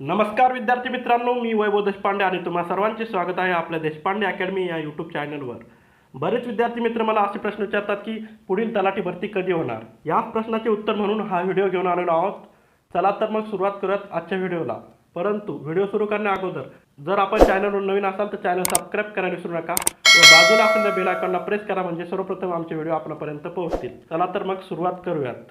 नमस्कार विद्यार्थी मित्रांनो मी वैभव देशपांडे आणि तुम्हा सर्वांचे स्वागत आहे आपल्या देशपांडे अकॅडमी या यूट्यूब चॅनलवर. बरेच विद्यार्थी मित्र मला असे प्रश्न विचारतात की पुढील तलाठी भरती कधी होणार? याच प्रश्नाचे उत्तर म्हणून हा व्हिडिओ घेऊन आलेलो आहोत. चला तर मग सुरुवात करत आजच्या व्हिडिओला. परंतु व्हिडिओ सुरू करण्या अगोदर जर आपण चॅनलवर नवीन असाल तर चॅनल सबस्क्राईब करायला विसरू नका व बाजूला असलेल्या बेल आयकॉनला प्रेस करा म्हणजे सर्वप्रथम आमचे व्हिडिओ आपल्यापर्यंत पोहोचतील. चला तर मग सुरुवात करूयात.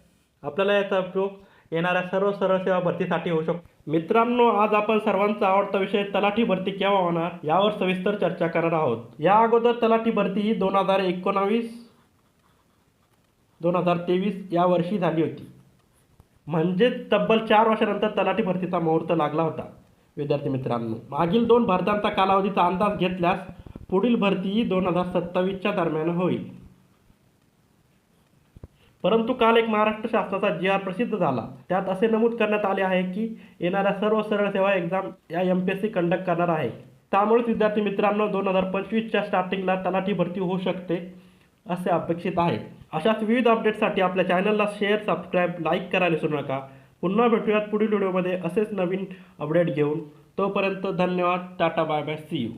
आपल्याला याचा उपयोग येणाऱ्या सर्व सरळ सेवा भरतीसाठी होऊ शकतो. मित्रांनो आज आपण सर्वांचा आवडता विषय तलाठी भरती केव्हा होणार यावर सविस्तर चर्चा करणार आहोत. या अगोदर तलाठी भरती ही दोन हजार एकोणावीस दोन हजार तेवीस या वर्षी झाली होती. म्हणजेच तब्बल चार वर्षानंतर तलाठी भरतीचा मुहूर्त लागला होता. विद्यार्थी मित्रांनो मागील दोन भरत्यांचा कालावधीचा अंदाज घेतल्यास पुढील भरती ही दोन हजार सत्तावीसच्या दरम्यान होईल. परंतु काल एक महाराष्ट्र शासनाचा जी आर प्रसिद्ध झाला. त्यात असे नमूद करण्यात आले आहे की येणाऱ्या सर्व सरळ सेवा एक्झाम या M P S C conduct करणार आहे. त्यामुळेच विद्यार्थी मित्रांनो दोन हजार पंचवीसच्या स्टार्टिंगला तलाठी भरती होऊ शकते असे अपेक्षित आहे. अशाच विविध अपडेटसाठी आपल्या चॅनलला शेअर सबस्क्राईब लाईक करायला विसरू नका. पुन्हा भेटूयात पुढील व्हिडिओमध्ये असेच नवीन अपडेट घेऊन. तोपर्यंत धन्यवाद. Tata bye bye see you